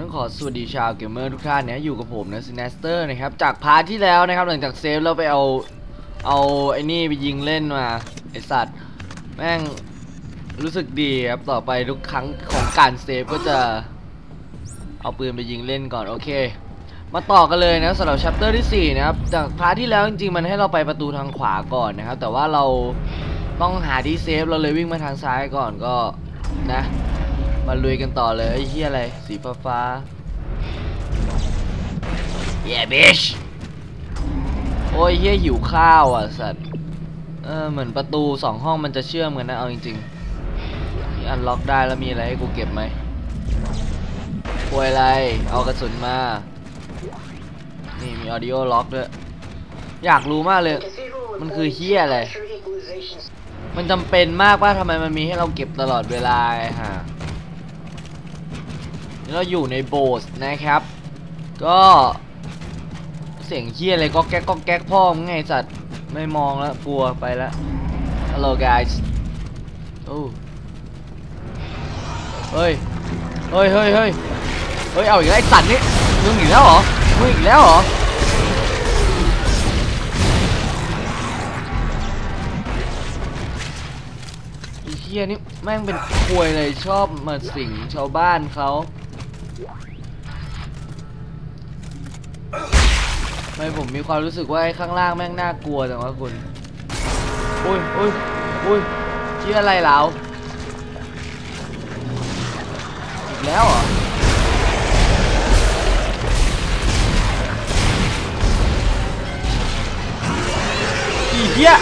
ต้องขอสวัสดีชาวเกมเมอร์ทุกท่านเนี่ยอยู่กับผมนะซินสเตอร์นะครับจากพาร์ทที่แล้วนะครับหลังจากเซฟแล้วไปเอาเอาไอ้นี่ไปยิงเล่นมาไอสัตว์แม่งรู้สึกดีครับต่อไปทุกครั้งของการเซฟก็จะเอาปืนไปยิงเล่นก่อนโอเค มาต่อกันเลยนะสำหรับชัปเตอร์ที่4นะครับจากพาร์ทที่แล้วจริงๆมันให้เราไปประตูทางขวาก่อนนะครับแต่ว่าเราต้องหาที่เซฟเราเลยวิ่งมาทางซ้ายก่อนก็นะ มาลุยกันต่อเลยไอ้เหี้ยอะไร สีฟ้าฟ้า yeah bitch โอ้ยเหี้ยหิวข้าวอะสัตว์ เออเหมือนประตูสองห้องมันจะเชื่อมกันนะ เอาจริงๆนี่อันล็อกได้แล้วมีอะไรให้กูเก็บไหมป่วยอะไร เอากระสุนมา นี่มีออดิโอล็อกด้วยอยากรู้มากเลย มันคือเฮียอะไร มันจำเป็นมากว่าทำไมมันมีให้เราเก็บตลอดเวลาไอ้ห่านี่ เราอยู่ในโบสถ์นะครับ ก็เสียงเฮียอะไรก็แก๊กก็แก๊กพ่อมึงไงสัตว์ไม่มองแล้วกลัวไปแล้ว Hello guys โอ้เฮ้ยเฮ้ยเฮ้ยเฮ้ยเฮ้ยเอาอีกแล้วไอสัตว์นี่มึงอีกแล้วเหรอมึงอีกแล้วเหรอเฮียนี่แม่งเป็นควยเลยชอบมาสิงชาวบ้านเขา ไมผมมีความรู้สึกว่าไอ้ข้างล่างแม่งน่ากลัวจังวะคุณอุ้ยอุ้ยอุ้ยเชี่ยอะไรแล้วอีกแล้วเหรออีเหี้ย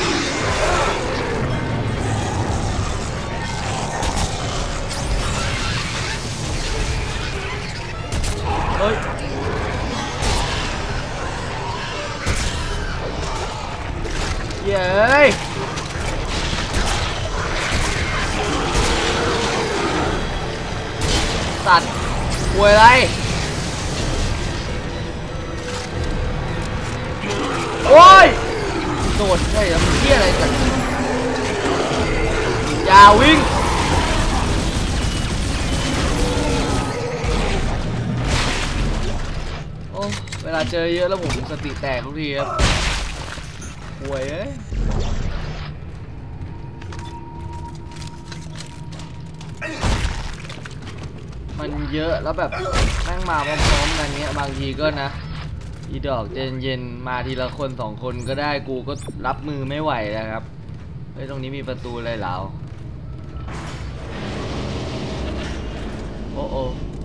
เย้ยสัตว์ป่วยอะไรโอ้ยโดดใช่แล้วมันเที่ยอะไรกันอย่าวิ่งโอ้เวลาเจอเยอะแล้วผมสติแตกทุกทีครับป่วยเอ้ย มันเยอะแล้วแบบแม่งมาพร้อมๆกันเนี้ยบางทีก็นะอีดอกเจนเย็นๆมาทีละคนสองคนก็ได้กูก็รับมือไม่ไหวแล้วครับเฮ้ยตรงนี้มีประตูอะไรเหลาโอ้โอ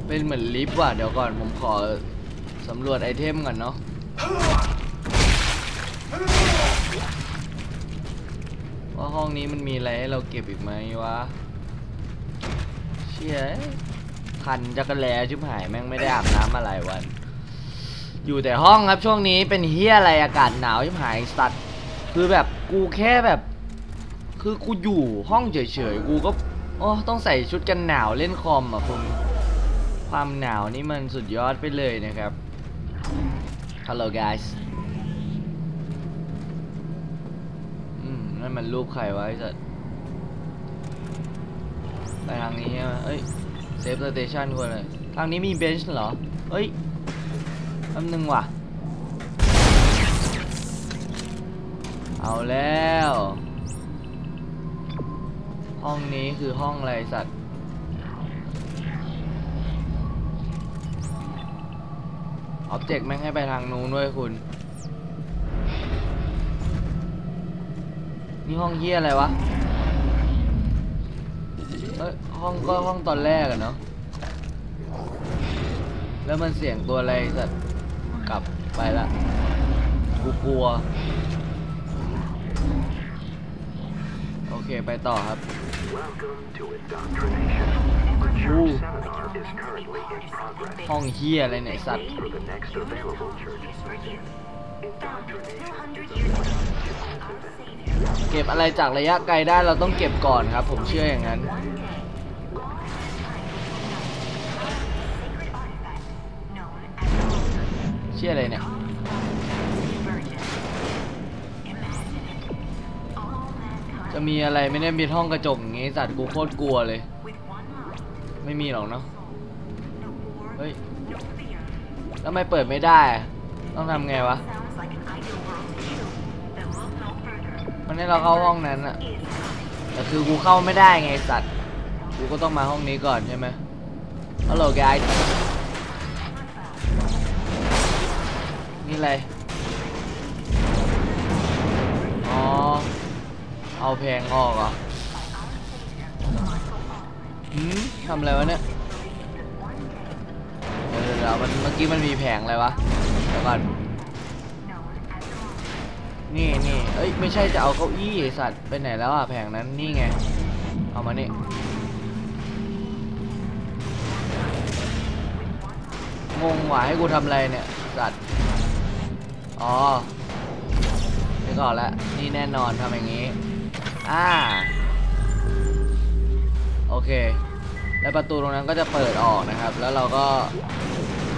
เป็นเหมือนลิฟต์ว่ะเดี๋ยวก่อนผมขอสำรวจไอเทมก่อนเนาะว่าห้องนี้มันมีอะไรให้เราเก็บอีกไหมวะเชี่ย คันจักรแลชิบหายแม่งไม่ได้อาบน้ำมาหลายวัน อยู่แต่ห้องครับช่วงนี้เป็นเฮียอะไรอากาศหนาวชิบหายสัตว์คือแบบกูแค่แบบ คือกูอยู่ห้องเฉยๆกูก็โอ้ต้องใส่ชุดกันหนาวเล่นคอมอะคุณความหนาวนี่มันสุดยอดไปเลยนะครับ Hello guys อืมนั่นมันรูปใครวะไอ้สัตว์ไปทางนี้ใช่ไหมเอ้ย เซฟสเตชันควรเลย ทางนี้มีเบนช์เหรอเอ้ยแป๊บนึงว่ะ เอาแล้ว ห้องนี้คือห้องอะไรสัตว์ออบเจกต์แม่งให้ไปทางนู้นด้วยคุณ นี่ห้องเยี่ยอะไรวะ ห้องก็ห้องตอนแรกอะเนาะ แล้วมันเสียงตัวอะไรสัตว์กลับไปละกูกลัว โอเคไปต่อครับ Welcome to indoctrination. The Ooh. church seminar is currently in progress. ห้องเฮียอะไรเนี่ยไอ้สัตว์ For the next available church session. Indoctrination is a เก็บอะไรจากระยะไกลได้เราต้องเก็บก่อนครับ ผมเชื่ออย่างนั้น ชื่ออะไรเนี่ยจะมีอะไรไม่ได้มีห้องกระจกอย่างงี้สัตว์กูโคตรกลัวเลย ไม่มีหรอกเนาะเฮ้ยแล้วไม่เปิดไม่ได้ ต้องทำไงวะมันให้เราเข้าห้องนั้นอะแต่คือกูเข้าไม่ได้ไงสัตว์กูก็ต้องมาห้องนี้ก่อนใช่ไหมฮัลโหล guys นี่อะไร อ๋อ เอาแพงออกเหรอหืมทำอะไรวะเนี่ย เดี๋ยวเดี๋ยวมันเมื่อกี้มันมีแผงอะไรวะ เดี๋ยวก่อน นี่นี่เอ้ย ไม่ใช่จะเอาเก้าอี้สัตว์ไปไหนแล้วอะแผงนั้นนี่ไง เอามานี่งงว่ะให้กูทำอะไรเนี่ยสัตว์ อ๋อนึกออกแล้วนี่แน่นอนทำอย่างนี้ อ่า โอเค แล้วประตูตรงนั้นก็จะเปิดออกนะครับ แล้วเราก็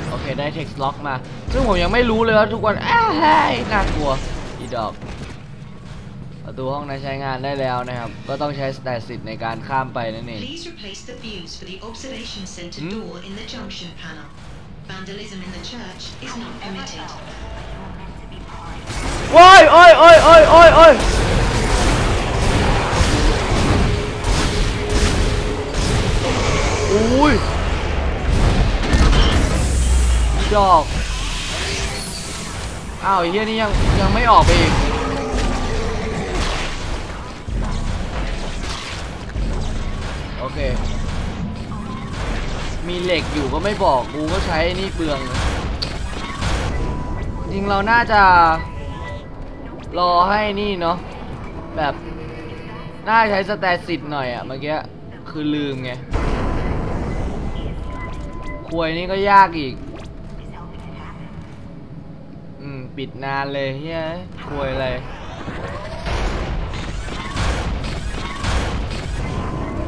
โอเค ได้ text lock มา ซึ่งผมยังไม่รู้เลยว่าทุกคนอ้าวเฮ้ยน่ากลัว อีดอก ประตูห้องนั้นใช้งานได้แล้วนะครับ ก็ต้องใช้สแตสิทในการข้ามไปนั่นเอง Please replace the fuse for the observation center Hmm? door in the junction panel. Vandalism in the church is not permitted. โอ้ยโอ้ยโอ้ยโอ้ยโอ้ยโอ้ยอุ้ยดอกอ้าวเฮียนี่ยังยังไม่ออกไปอีกโอเค มีเหล็กอยู่ก็ไม่บอกกูก็ใช้นี่เปลือง จริงเราน่าจะ รอให้นี่เนาะแบบน่าใช้สแตสิทหน่อยอะเมื่อกี้คือลืมไงควยนี่ก็ยากอีก อืม ปิดนานเลยเฮ้ยควยอะไร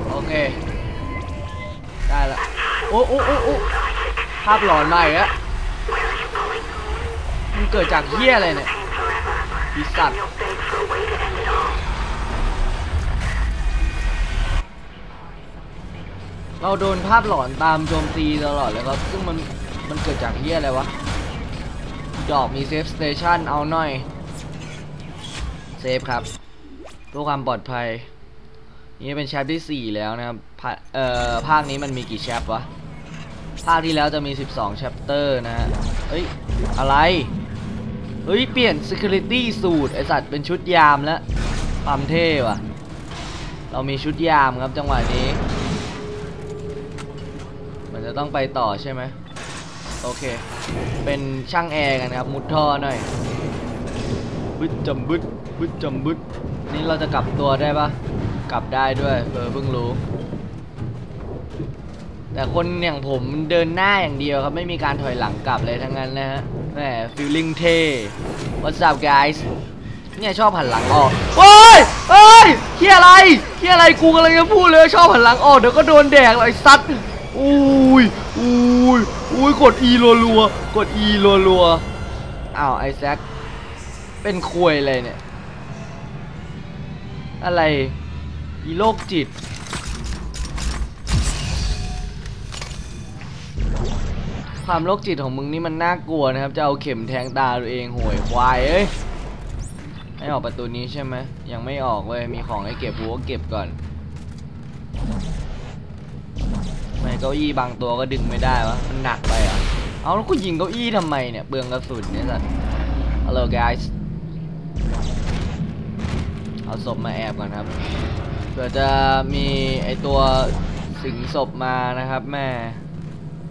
โอเค ได้ละโอ้โอ้โอ้โอ้ภาพหลอนมาอีกแล้วมันเกิดจากเหี้ยอะไรเนี่ย ปีศาจเราโดนภาพหลอนตามโจมตีตลอดเลยครับ ซึ่งมันมันเกิดจากเหี้ยอะไรวะ ดอกมีเซฟสเตชันเอาหน่อย เซฟครับเพื่อความปลอดภัย นี่เป็นแชปที่ 4 แล้วนะครับภาเอ่อภาคนี้มันมีกี่แชปวะ ภาคที่แล้วจะมี 12 chapter นะฮะเฮ้ย อะไร เฮ้ย เปลี่ยน security สูตรไอสัตว์เป็นชุดยามแล้วความเท่ว่ะ เรามีชุดยามครับจังหวะนี้ มันจะต้องไปต่อใช่ไหมโอเค เป็นช่างแอร์กันครับ มุดท่อหน่อยบึดจำบึดบึดจำบึดนี่เราจะกลับตัวได้ปะกลับได้ด้วยเออเพิ่งรู้ แต่คนอย่างผมเดินหน้าอย่างเดียวครับไม่มีการถอยหลังกลับเลยทั้งนั้นนะฮะ แหมฟีลลิ่งเท่ What's up guys เนี่ยชอบหันหลังออกโอ้ยเอ้ยเฮียอะไรเฮียอะไรกูกำลังจะพูดเลยชอบหันหลังออกเดี๋ยวก็โดนแดกเลยไอ้สัตว์อุ้ยอุ้ยอุ้ยกด E รัวๆกด E รัวๆอ้าวไอ้แซคเป็นควยเลยเนี่ย อะไรอีโรคจิต ความโรคจิตของมึงนี่มันน่ากลัวนะครับ จะเอาเข็มแทงตาตัวเองห่วยควายเอ้ยให้ออกประตูนี้ใช่ไหมยังไม่ออกเว้ยมีของให้เก็บกูก็เก็บก่อนไม่เก้าอี้บางตัวก็ดึงไม่ได้วะมันหนักไปอะเอาแล้วกูยิงเก้าอี้ทำไมเนี่ยเปลืองกระสุนเนี่ยสัตว์ Hello guys เอาศพมาแอบก่อนครับเผื่อจะมีไอตัวสิงศพมานะครับแม่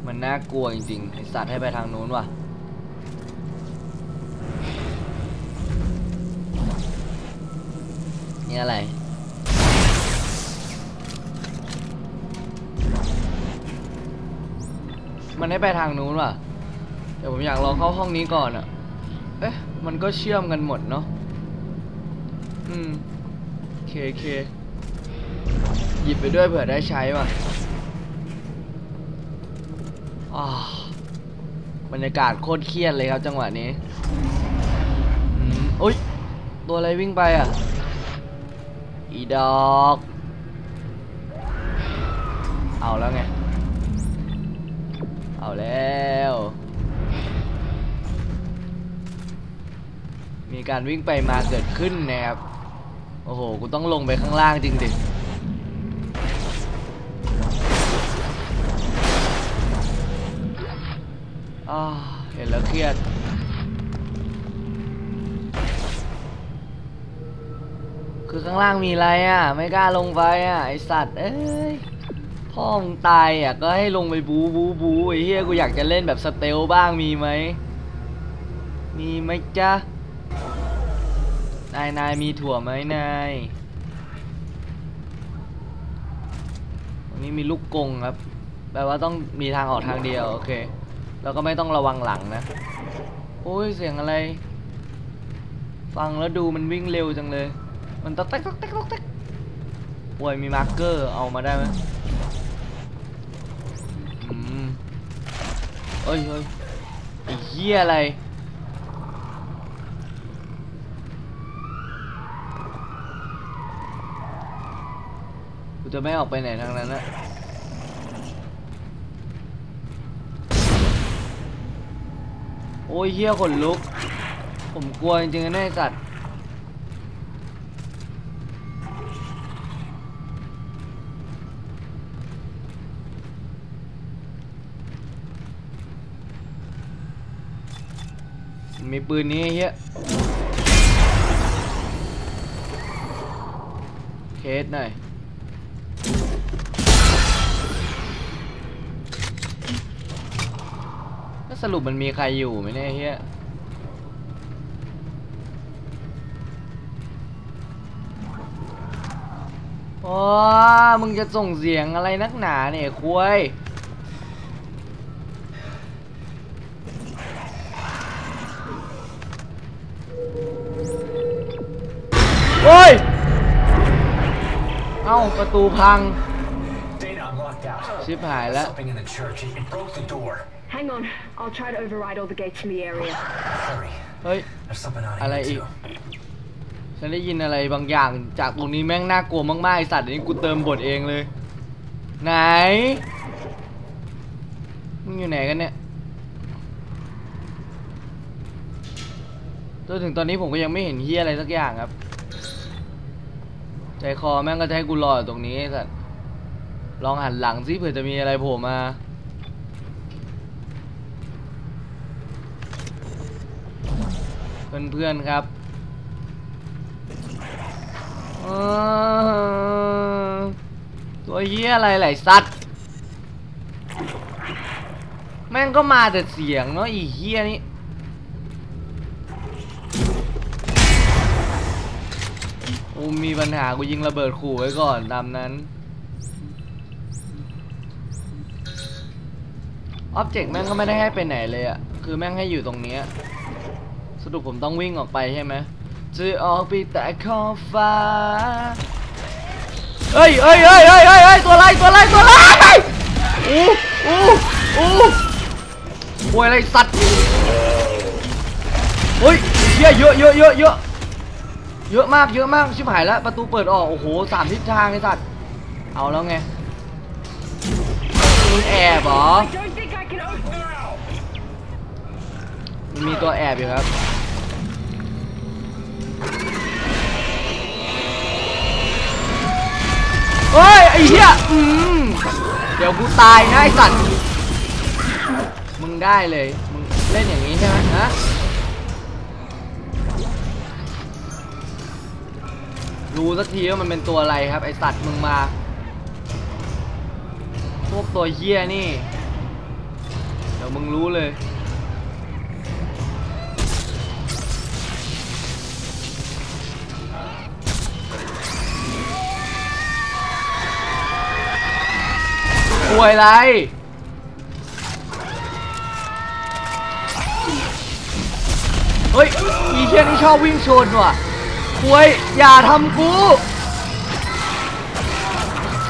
มันน่ากลัวจริงๆไอสัตว์ให้ไปทางนู้นว่ะนี่อะไรมันให้ไปทางนู้นว่ะเดี๋ยวผมอยากลองเข้าห้องนี้ก่อนอะเอ๊ะ มันก็เชื่อมกันหมดเนาะ อืม เคเค หยิบไปด้วยเผื่อได้ใช้ว่ะ บรรยากาศโคตรเครียดเลยครับจังหวะนี้อืมโอ๊ยตัวอะไรวิ่งไปอะ อีดอก เอาแล้วไง เอาแล้ว มีการวิ่งไปมาเกิดขึ้นนะครับ โอ้โห กูต้องลงไปข้างล่างจริงดิ อ้าวเห็นแล้วเครียด คือข้างล่างมีอะไรอะ ไม่กล้าลงไปอะ ไอสัตว์ เอ้ย พ่อมึงตายอะ ก็ให้ลงไปบูบูบูไอ้เหี้ยกูอยากจะเล่นแบบสเตลบ้างมีไหม มีไหมจ๊ะ นายนายมีถั่วไหมนายตรงนี้มีลูกกงครับ แปลว่าต้องมีทางออกทางเดียว โอเค แล้วก็ไม่ต้องระวังหลังนะโอ้ยเสียงอะไร ฟังแล้วดูมันวิ่งเร็วจังเลย มันต๊อกแต๊กตอกแต๊กตอกแต๊กโอ้ยมีมาร์กเกอร์เอามาได้ไหมอืมเอ้ยเฮ้ยไอ้เหี้ยอะไรกูจะไม่ออกไปไหนทางนั้นนะ อ้ยเฮี้ยขนลุก ผมกลัวจริงๆนะเนี่ยไอสัตว์ มีปืนนี้เฮี้ยเคสหน่อย สรุปมันมีใครอยู่ไหมเนี่ยเฮียโอ้มึงจะส่งเสียงอะไรนักหนาเนี่ยคุยโอ้ย เอ้า ประตูพัง ชิบหายแล้ว Something in the church. It, it broke the door. Hang on, I'll try to override all the gates in the area. Hurry. เฮ้ย There's something out อะไร here อีก too. ฉันได้ยินอะไรบางอย่างจากตรงนี้แม่งน่ากลัวมากๆไอสัตว์อันนี้กูเติมบทเองเลย ไหนมึงอยู่ไหนกันเนี่ยจนถึงตอนนี้ผมก็ยังไม่เห็นเฮียอะไรสักอย่างครับ ใจคอแม่งก็จะให้กูรออยู่ตรงนี้ไอ้สัตว์ลองหันหลังซิเผื่อจะมีอะไรโผล่มา เพื่อนๆครับตัวเหี้ยอะไรไหลสัตว์ แม่งก็มาแต่เสียงเนาะอีเหี้ยนี่โอ้มีปัญหากูยิงระเบิดขู่ไว้ก่อนตามนั้นออบเจกต์แม่งก็ไม่ได้ให้ไปไหนเลยอะคือแม่งให้อยู่ตรงเนี้ย สรุปผมต้องวิ่งออกไปใช่ไหมจะออกไปแต่ขอบฟ้าเฮ้ยเฮ้ยเฮ้ยเฮ้ยเฮ้ยเฮ้ยตัวอะไรตัวอะไรตัวอะไรอู้อู้อู้โวยอะไรสัตว์เฮ้ยเยอะเยอะเยอะเยอะเยอะเยอะมากเยอะมากชิบหายแล้วประตูเปิดออกโอ้โหสามทิศทางไอ้สัตว์เอาแล้วไงมึงแอบเหรอมันมีตัวแอบอยู่ครับ เฮ้ยไอ้เหี้ยอืมเดี๋ยวกูตายนะไอ้สัตว์มึงได้เลยมึงเล่นอย่างนี้ใช่ไหมฮะรู้สักทีว่ามันเป็นตัวอะไรครับไอสัตว์มึงมาพวกตัวเหี้ยนี่ เดี๋ยวมึงรู้เลย ป่วยไรเฮ้ยอีเชียนี่ชอบวิ่งชนว่ะป่วยอย่าทำกู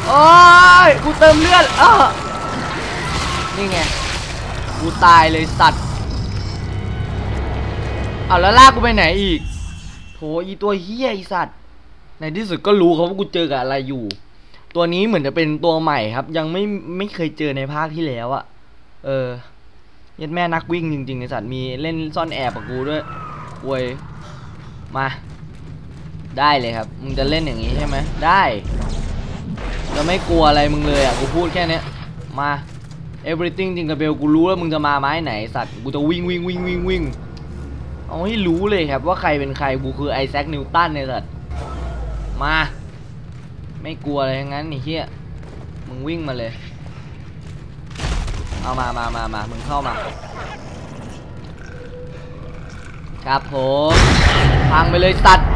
โอ้ยกูเติมเลือดเออนี่ไง กูตายเลยสัตว์ เอาแล้วลากกูไปไหนอีก โถอีตัวเฮียไอสัตว์ ในที่สุดก็รู้เขาว่ากูเจอกับอะไรอยู่ ตัวนี้เหมือนจะเป็นตัวใหม่ครับ ยังไม่ไม่เคยเจอในภาคที่แล้วอะเออยัดแม่นักวิ่งจริงๆไอสัตว์มีเล่นซ่อนแอบกับกูด้วยอวยมา ได้เลยครับ มึงจะเล่นอย่างนี้ใช่ไหมได้จะไม่กลัวอะไรมึงเลยอะกูพูดแค่นี้มา everything จริงกับเบลกูรู้แล้วมึงจะมาไม้ไหนสัตว์กูจะวิ่งวิ่งวิ่งวิ่งวิ่งเอาให้รู้เลยครับว่าใครเป็นใครกูคือไอแซคนิวตันเนี่ยสัตว์มา ไม่กลัวอะไรทั้งนั้นไอ้เหี้ยมึงวิ่งมาเลย เอามามามามามึงเข้ามา ครับผมพังไปเลยสัตว์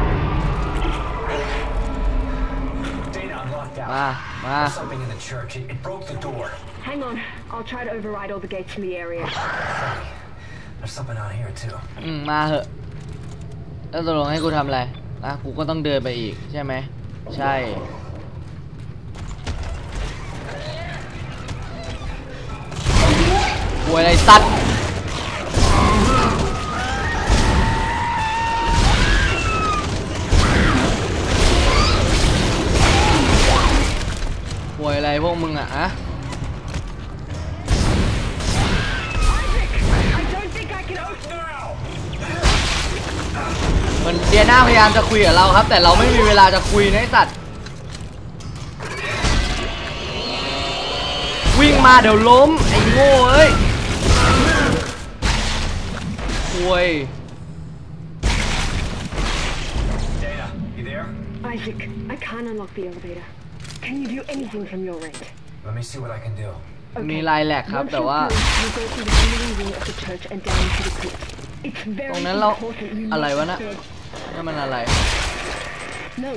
Dana, I'm locked out. มา มา There's something in the church. It, it broke the door. Hang on. I'll try to override all the gates in the area. There's something out here too. อืมมาเหอะ แล้วตกลงให้กูทำอะไรนะกูก็ต้องเดินไปอีกใช่ไหม ใช่ กลัวอะไรสัตว์ป่วยอะไรพวกมึงอะอะมันเดียน่าพยายามจะคุยกับเราครับ แต่เราไม่มีเวลาจะคุยนะสัตว์วิ่งมาเดี๋ยวล้มไอ้โง่เอ้ย คุย Dana, you there? Isaac, I can't unlock the elevator. Can you do anything from your end? Let me see what I can do. มีลายแหลกครับ Once แต่ you're ว่า through, you go through the enemy wing of the church and down into the crypt. It's ต very รงนั้นเรา important you อะไร not วะนะ disturb- นี่มันอะไร No.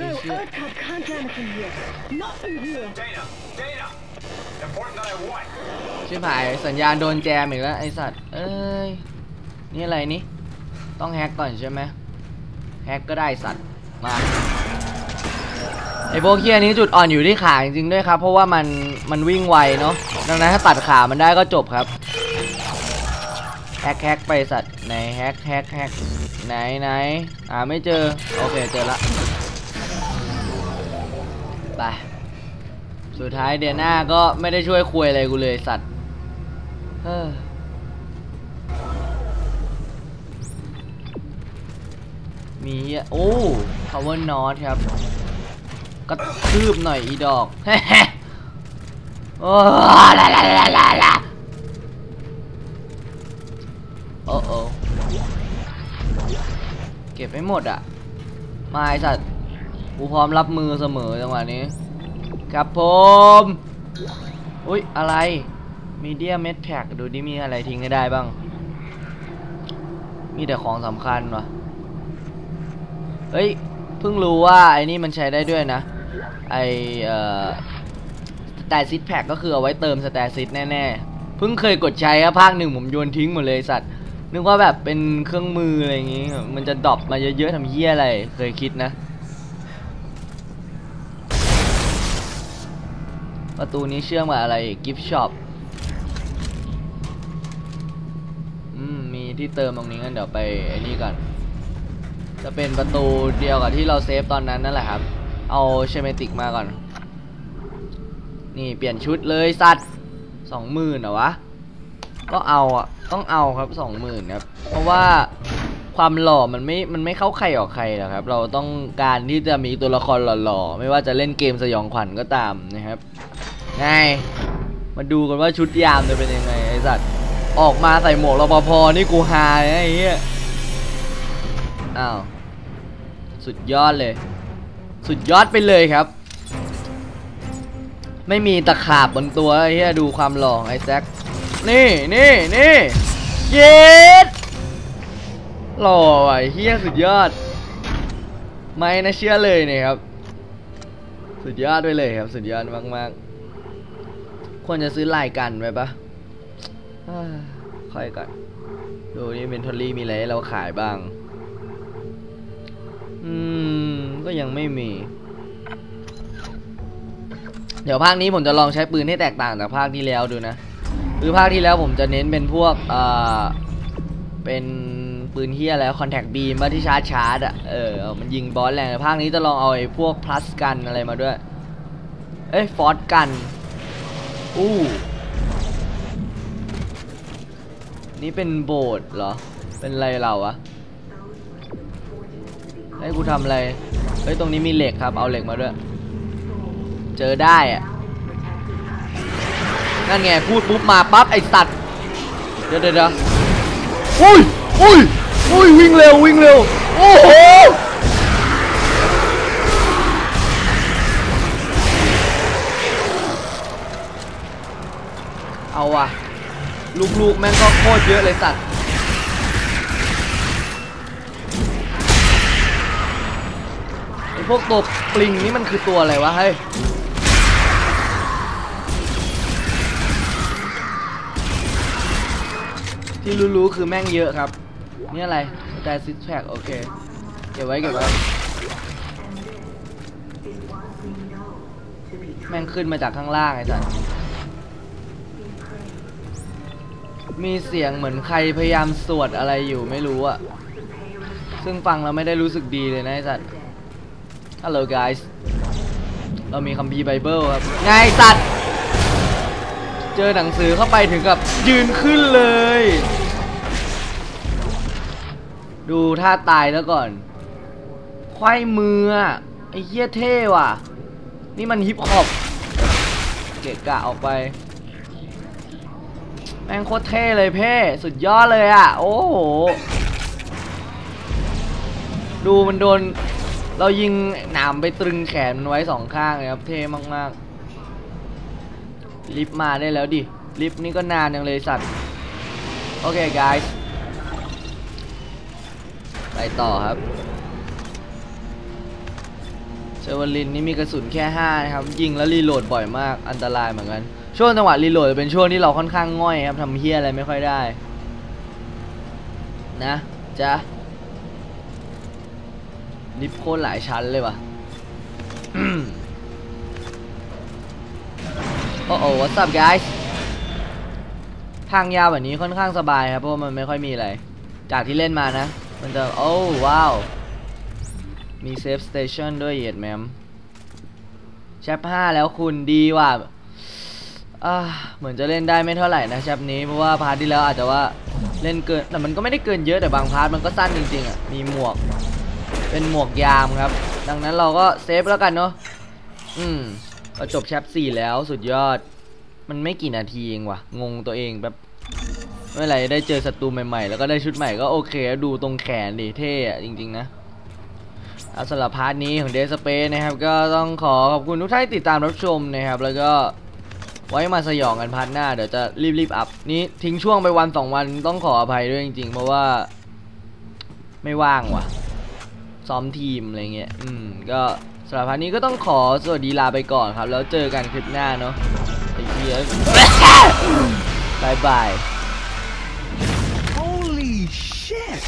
No, Is it- Earthcut can't jam us in here. Not in here. Dana! Dana! Important that I what? ชิบหายสัญญาณโดนแจมอีกแล้วไอสัตว์ เอ้ย นี่อะไรนี่ ต้องแฮกก่อนใช่ไหมแฮกก็ได้สัตว์ มาไอพวกเคียนี้จุดอ่อนอยู่ที่ขาจริงๆด้วยครับ เพราะว่ามันมันวิ่งไวเนาะดังนั้นถ้าตัดขามันได้ก็จบครับแฮกแฮกไปสัตว์ไหนแฮกแฮกแฮกไหนไหนอ่าไม่เจอ โอเคเจอละไปสุดท้ายเดียน่าก็ไม่ได้ช่วยคุยอะไรกูเลยสัตว์เฮ้อ มีโอ้ power not ครับก็คืบหน่อยอีดอกโอ้ลาลาลาลาลาโอ้โอเก็บไม่หมดอะ มาไอสัตว์กูพร้อมรับมือเสมอจังหวะนี้ ครับผม อุ้ยอะไรมีเดียเม็ดแพ็กดูดิมีอะไรทิ้งให้ได้บ้าง มีแต่ของสำคัญวะ เฮ้ย เพิ่งรู้ว่าไอ้นี่มันใช้ได้ด้วยนะ ไอเอ่อสแตซิตแพ็กก็คือเอาไว้เติมสแตซิตแน่ๆ เพิ่งเคยกดใช้อะภาคหนึ่งผมโยนทิ้งหมดเลยสัตว์ นึกว่าแบบเป็นเครื่องมืออะไรอย่างงี้ มันจะดรอปมาเยอะๆทำเหี้ยอะไร เคยคิดนะ ประตูนี้เชื่อมกับอะไรกิฟช็อปอืม มีที่เติมตรงนี้งั้นเดี๋ยวไปไอ้นี่ก่อน จะเป็นประตูเดียวกับที่เราเซฟตอนนั้นนั่นแหละครับ เอาเชเมติกมาก่อน นี่เปลี่ยนชุดเลยสัตว์สองหมื่นเหรอวะ ก็เอาอะ ต้องเอาครับสองหมื่นครับ เพราะว่าความหล่อมันไม่ มันไม่เข้าใครออกใครหรอกครับ เราต้องการที่จะมีตัวละครหล่อๆ ไม่ว่าจะเล่นเกมสยองขวัญก็ตามนะครับไงมาดูกันว่าชุดยามจะเป็นยังไงไอสัตว์ ออกมาใส่หมวกรปภนี่กูฮาไอ้เหี้ย อ้าว สุดยอดเลย สุดยอดไปเลยครับ ไม่มีตะขาบบนตัวไอ้เหี้ยดูความหล่อไอ้แซคนี่นี่นี่เย็ดหล่อไอ้เหี้ยสุดยอด ไม่นะเชื่อเลยเนี่ยครับ สุดยอดไปเลยครับ สุดยอดมากๆ ควรจะซื้อลายกันไว้ปะค่อยก่อนดูนี่เมนทอรี่มีอะไรให้เราขายบ้าง อืม ก็ยังไม่มี เดี๋ยวภาคนี้ผมจะลองใช้ปืนให้แตกต่างจากภาคที่แล้วดูนะ คือภาคที่แล้วผมจะเน้นเป็นพวกเอ่อเป็นปืนเฮียแล้วคอนแทคบีมที่ชาร์จชาร์จอะ เออ มันยิงบอสแรงภาคนี้จะลองเอาไอ้พวกพลัสกันอะไรมาด้วย เอ้ยฟอร์สกัน อู้นี่เป็นโบสถ์เหรอ เป็นอะไรเราอะ ให้กูทำอะไร เฮ้ย ตรงนี้มีเหล็กครับ เอาเหล็กมาด้วย เจอได้อะนั่นไง พูดปุ๊บมาปั๊บไอสัตว์ เดี๋ยวเดี๋ยวเดี๋ยวอุ้ยอุ้ยอุ้ยวิ่งเร็ววิ่งเร็ว โอ้โหเอาว่ะ ลูกๆ แม่งก็โคตรเยอะเลยสัตว์ พวกตัวปลิงนี่มันคือตัวอะไรวะเฮ้ยที่รู้ๆคือแม่งเยอะครับ นี่อะไรแต่ซิสแพคโอเค เก็บไว้เก็บไว้แม่งขึ้นมาจากข้างล่างไอ้สัสมีเสียงเหมือนใครพยายามสวดอะไรอยู่ไม่รู้อะซึ่งฟังเราไม่ได้รู้สึกดีเลยนะไอ้สัตว์ ส Hello guys เรามีคัมภีร์ไบเบิลครับไงไอ้สัตว์ เจอหนังสือเข้าไปถึงกับยืนขึ้นเลย ดูท่าตายแล้วก่อน ควายมืออะไอ้เหี้ยเท่ว่ะ นี่มันฮิปฮอป เกะกะออกไป แม่งโคตรเท่เลยเพ่ สุดยอดเลยอะ โอ้โห ดูมันโดน เรายิงหนามไปตรึงแขนมันไว้สองข้างเลยครับเท่มากๆ ลิฟต์มาได้แล้วดิ ลิฟต์นี่ก็นานยังเลยสัตว์ โอเค guys ไปต่อครับเชอร์วลินนี่มีกระสุนแค่ 5 นะครับ ยิงแล้วรีโหลดบ่อยมากอันตรายเหมือนกัน ช่วงจังหวะรีโหลดเป็นช่วงที่เราค่อนข้างง่อยครับทำเฮียอะไรไม่ค่อยได้ นะจ๊ะ ลิฟต์โคตรหลายชั้นเลยว่ะโอ้โห what's up guys ทางยาวแบบนี้ค่อนข้างสบายครับเพราะว่ามันไม่ค่อยมีอะไร จากที่เล่นมานะ มันจะ โอ้ว้าว มีเซฟสเตชันด้วยเหยียดแมมแชป5แล้วคุณดีว่ะเหมือนจะเล่นได้ไม่เท่าไหร่นะแชปนี้ เพราะว่าพาร์ทที่แล้วอาจจะว่าเล่นเกิน แต่มันก็ไม่ได้เกินเยอะแต่บางพาร์ทมันก็สั้นจริงๆอะ มีหมวก เป็นหมวกยามครับ ดังนั้นเราก็เซฟแล้วกันเนาะอืมก็จบแชป4แล้วสุดยอด มันไม่กี่นาทีเองว่ะ งงตัวเองแบบไม่เป็นไรได้เจอศัตรูใหม่ๆ แล้วก็ได้ชุดใหม่ก็โอเค ดูตรงแขนดิเท่จริงๆนะเอาสำหรับพาร์ทนี้ของ Dead Space นะครับ ก็ต้องขอขอบคุณทุกท่านติดตามรับชมนะครับ แล้วก็ไว้มาสยองกันพาร์ทหน้า เดี๋ยวจะรีบๆอัพนี้ทิ้งช่วงไปวันสองวันต้องขออภัยด้วยจริงๆ เพราะว่าไม่ว่างว่ะ ซ้อมทีมอะไรเงี้ย อืม ก็สำหรับพาร์ทนี้ก็ต้องขอสวัสดีลาไปก่อนครับ แล้วเจอกันคลิปหน้าเนาะไอ้เหี้ยบายบาย Holy shit!